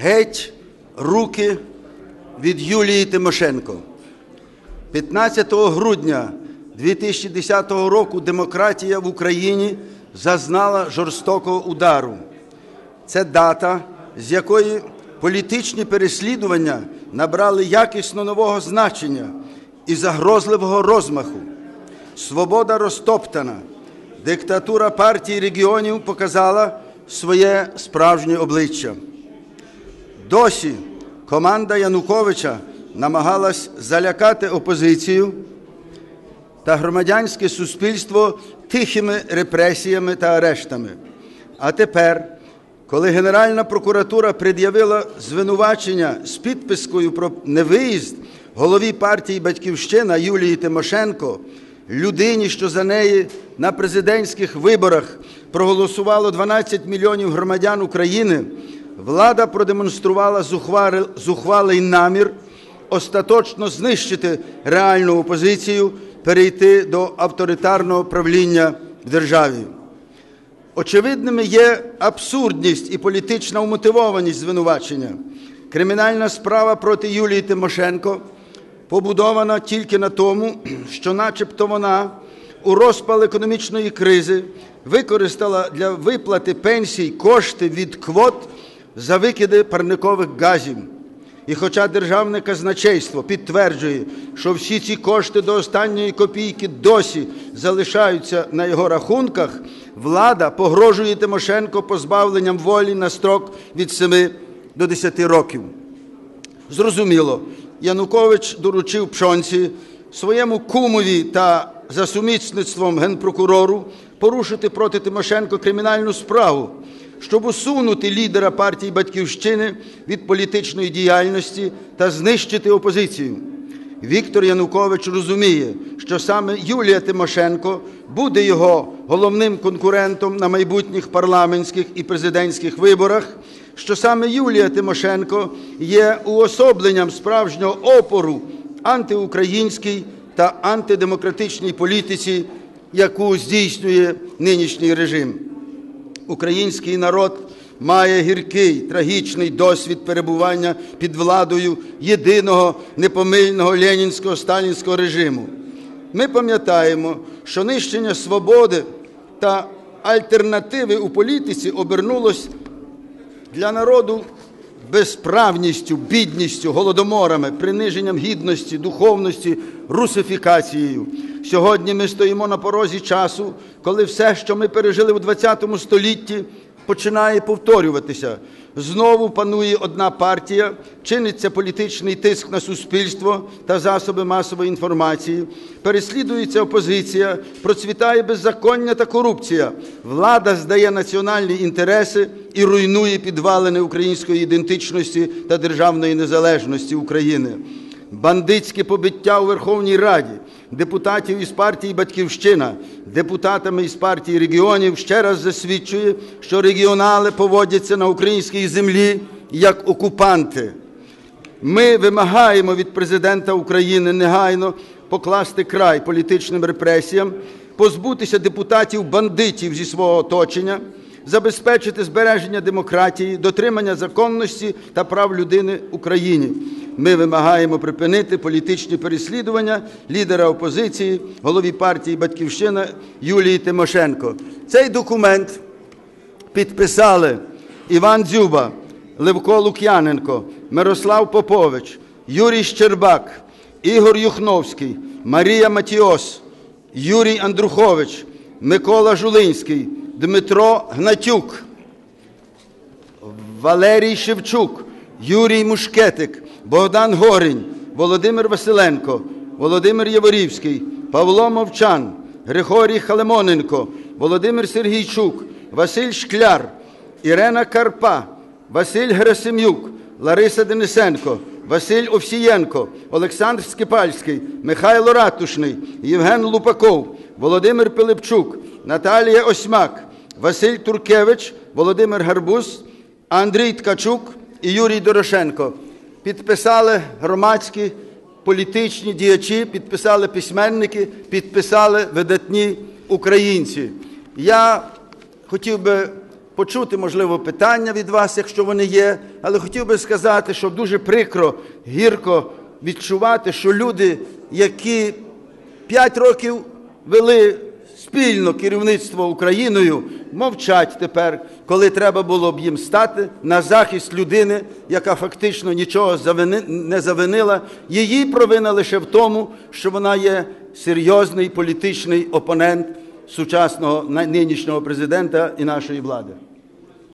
Геть руки від Юлії Тимошенко. 15 грудня 2010 року демократія в Україні зазнала жорстокого удару. Це дата, з якої політичні переслідування набрали якісно нового значення і загрозливого розмаху. Свобода розтоптана. Диктатура партії регіонів показала своє справжнє обличчя. Досі команда Януковича намагалась залякати опозицію та громадянське суспільство тихими репресіями та арештами. А тепер, коли Генеральна прокуратура пред'явила звинувачення з підпискою про невиїзд голові партії Батьківщина Юлії Тимошенко, людині, що за неї на президентських виборах проголосувало 12 мільйонів громадян України, влада продемонструвала зухвалий намір остаточно знищити реальну опозицію, перейти до авторитарного правління в державі. Очевидними є абсурдність і політична умотивованість звинувачення. Кримінальна справа проти Юлії Тимошенко побудована тільки на тому, що, начебто, вона у розпал економічної кризи використала для виплати пенсій кошти від квот за викиди парникових газів. І хоча державне казначейство підтверджує, що всі ці кошти до останньої копійки досі залишаються на його рахунках, влада погрожує Тимошенко позбавленням волі на строк від 7 до 10 років. Зрозуміло, Янукович доручив Пшонці своєму кумові та за сумісництвом генпрокурору порушити проти Тимошенко кримінальну справу, щоб усунути лідера партії Батьківщини від політичної діяльності та знищити опозицію. Віктор Янукович розуміє, що саме Юлія Тимошенко буде його головним конкурентом на майбутніх парламентських і президентських виборах, що саме Юлія Тимошенко є уособленням справжнього опору антиукраїнській та антидемократичній політиці, яку здійснює нинішній режим. Український народ має гіркий трагічний досвід перебування під владою єдиного непомильного ленінського сталінського режиму. Ми пам'ятаємо, що нищення свободи та альтернативи у політиці обернулось для народу безправністю, бідністю, голодоморами, приниженням гідності, духовності, русифікацією. Сьогодні ми стоїмо на порозі часу, коли все, що ми пережили у ХХ столітті, починає повторюватися. Знову панує одна партія, чиниться політичний тиск на суспільство та засоби масової інформації, переслідується опозиція, процвітає беззаконня та корупція. Влада здає національні інтереси і руйнує підвалини української ідентичності та державної незалежності України. Бандитське побиття у Верховній Раді, депутатів із партії Батьківщина, депутатами із партії регіонів ще раз засвідчує, що регіонали поводяться на українській землі як окупанти. Ми вимагаємо від президента України негайно покласти край політичним репресіям, позбутися депутатів-бандитів зі свого оточення, забезпечити збереження демократії, дотримання законності та прав людини в Україні. Ми вимагаємо припинити політичні переслідування лідера опозиції, голові партії Батьківщина Юлії Тимошенко. Цей документ підписали Іван Дзюба, Левко Лук'яненко, Мирослав Попович, Юрій Щербак, Ігор Юхновський, Марія Матіос, Юрій Андрухович, Микола Жулинський, Дмитро Гнатюк, Валерій Шевчук, Юрій Мушкетик, Богдан Горінь, Володимир Василенко, Володимир Яворівський, Павло Мовчан, Григорій Халемоненко, Володимир Сергійчук, Василь Шкляр, Ірена Карпа, Василь Герасим'юк, Лариса Денисенко, Василь Овсієнко, Олександр Скипальський, Михайло Ратушний, Євген Лупаков, Володимир Пилипчук, Наталія Осьмак, Василь Туркевич, Володимир Гарбуз, Андрій Ткачук і Юрій Дорошенко. Підписали громадські політичні діячі, підписали письменники, підписали видатні українці. Я хотів би почути, можливо, питання від вас, якщо вони є. Але хотів би сказати, що дуже прикро, гірко відчувати, що люди, які п'ять років вели спільно керівництво Україною, мовчать тепер, коли треба було б їм стати на захист людини, яка фактично нічого не завинила. Її провина лише в тому, що вона є серйозний політичний опонент сучасного нинішнього президента і нашої влади.